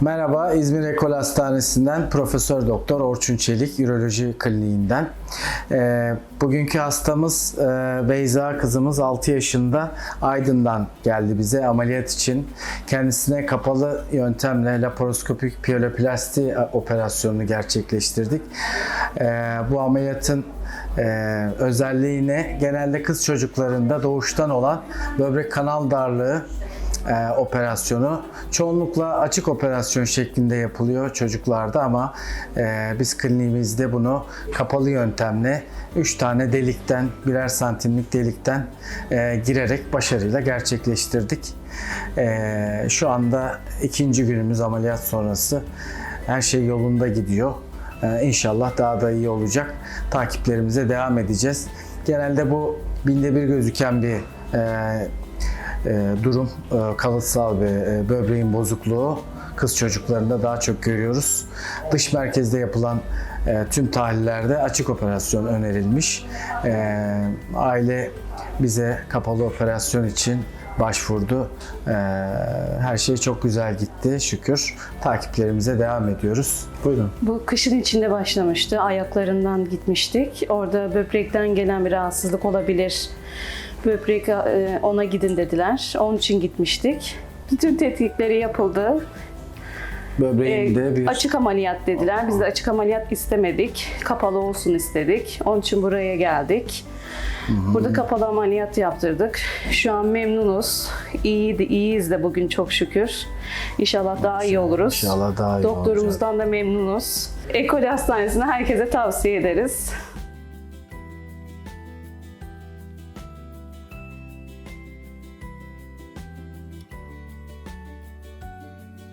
Merhaba, İzmir Ekol Hastanesi'nden Profesör Doktor Orçun Çelik, Üroloji Kliniğinden. Ee, bugünkü hastamız e, Beyza kızımız 6 yaşında Aydın'dan geldi bize ameliyat için. Kendisine kapalı yöntemle laparoskopik piyeloplasti e, operasyonunu gerçekleştirdik. Ee, bu ameliyatın e, özelliği ne? Genelde kız çocuklarında doğuştan olan böbrek kanal darlığı e, operasyonu. Çoğunlukla açık operasyon şeklinde yapılıyor çocuklarda ama e, biz kliniğimizde bunu kapalı yöntemle 3 tane delikten, birer santimlik delikten e, girerek başarıyla gerçekleştirdik. E, şu anda ikinci günümüz ameliyat sonrası. Her şey yolunda gidiyor. Ee, İnşallah daha da iyi olacak. Takiplerimize devam edeceğiz. Genelde bu binde bir gözüken bir e, e, durum. E, kalıtsal bir e, böbreğin bozukluğu kız çocuklarında daha çok görüyoruz. Dış merkezde yapılan e, tüm tahlillerde açık operasyon önerilmiş. Aile bize kapalı operasyon için başvurdu. Her şey çok güzel gitti şükür. Takiplerimize devam ediyoruz. Buyurun. Bu kışın içinde başlamıştı. Ayaklarından gitmiştik. Orada böbrekten gelen bir rahatsızlık olabilir. Böbrek e, ona gidin dediler. Onun için gitmiştik. Bütün tetkikleri yapıldı. Böbreğinde Ee, bir Açık ameliyat dediler. Biz de açık ameliyat istemedik. Kapalı olsun istedik. Onun için buraya geldik. Burada kapalı ameliyat yaptırdık. Şu an memnunuz. İyiydi, iyiyiz de bugün çok şükür. İnşallah daha iyi oluruz. İnşallah daha iyi Doktorumuzdan da memnunuz. Ekol Hastanesi'ne herkese tavsiye ederiz.